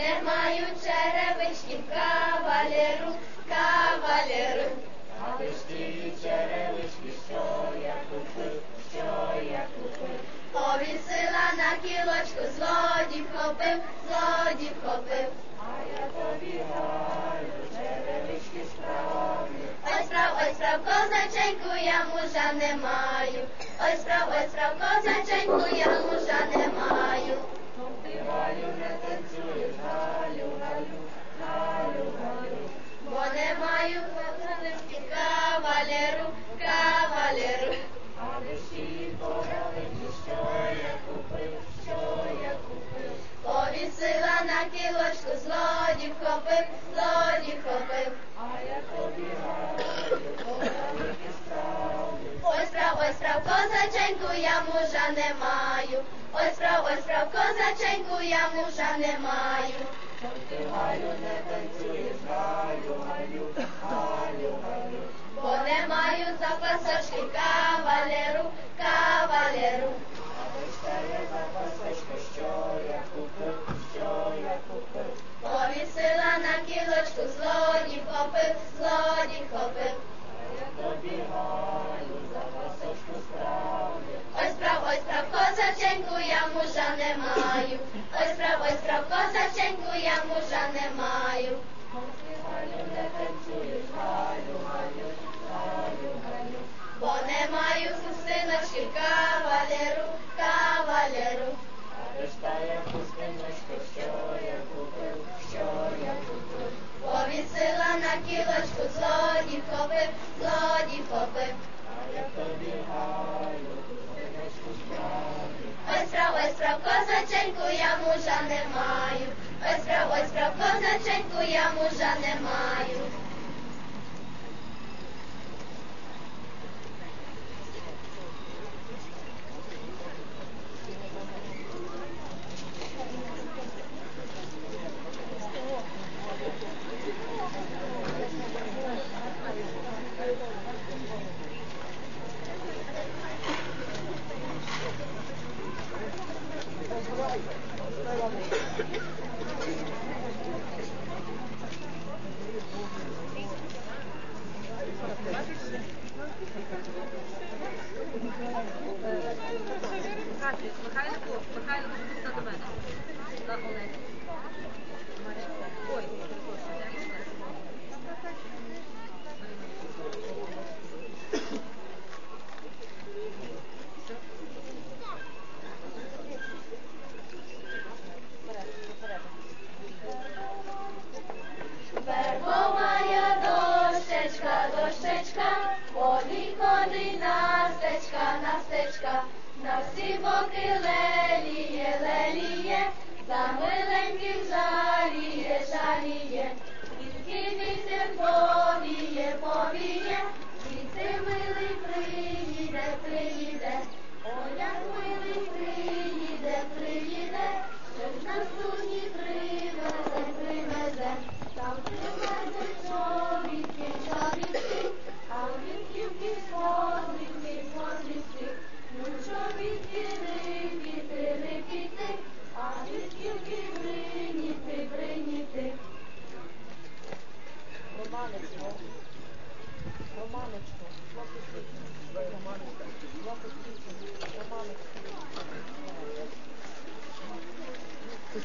не мають черевичків кавалеру, кавалеру. А вишті черевички, що я купив, що я купив. Повісила на кілочку, злодій вхопив, злодій вхопив. А я тобі гаю, черевички справні. Ой, справ, ой, справ, козаченьку, я мужа не маю. Ой, справ, ой, справ, козаченьку, я мужа не маю. Козаченьку, я мужа не маю. Ой, справ, ой, справ, козаченьку, я мужа не маю. Ти галю не танцюєш, галю, галю, галю, галю. Бо не маю запасочки кавалеру, кавалеру. А виштає за пасочку, що я купив, що я купив. Повісила на кілочку, злодій вхопив, злодій вхопив. Козаченьку, я мужа не маю. Ой, справ, ой, справ, козаченьку, я мужа не маю. Мужа не маю. ось про, ось про козаченьку, я мужа не маю.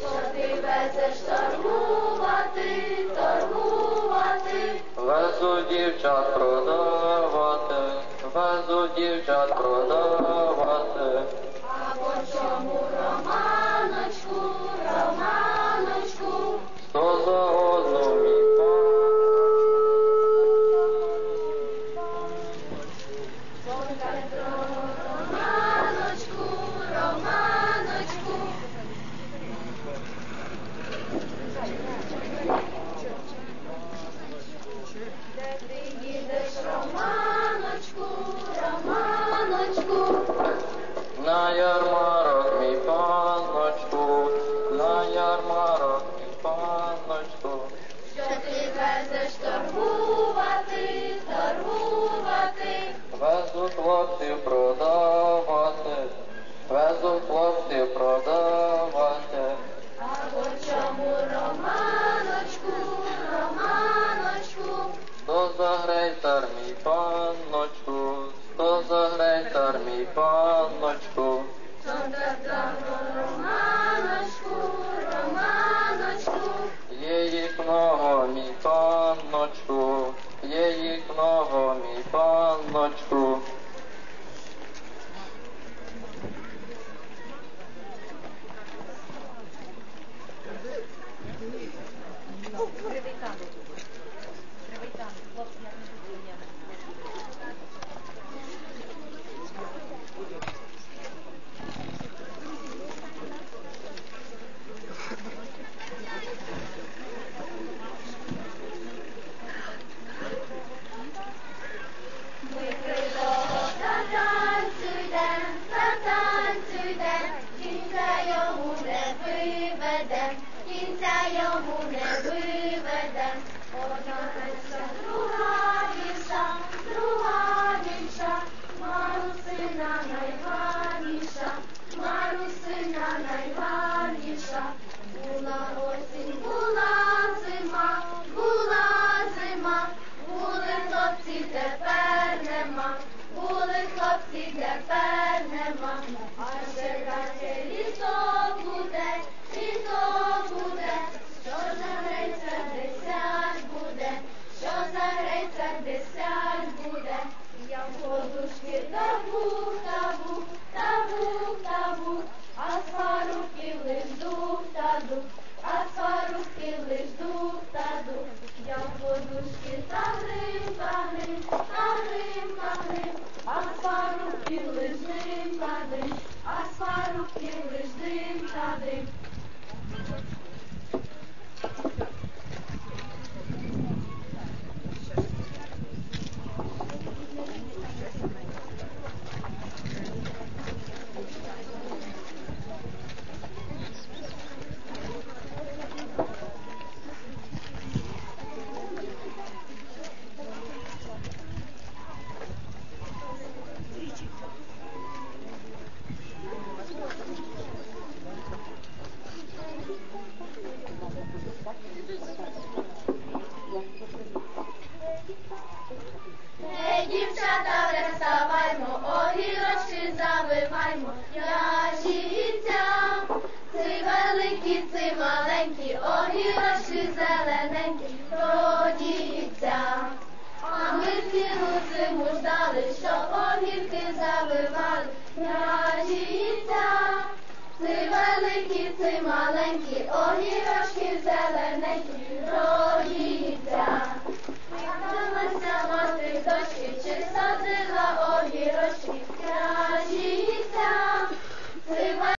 Що ти везеш торгувати, торгувати? везу дівчат продавати, везу дівчат продавати, буду хлопці продавати. А по чому романочку, романочку? Хто за грейтар, мій панночку? Хто за грейтар, мій панночку? Сонце 等，云在游牧 Подушки старые. Це великі, це маленькі огірочки.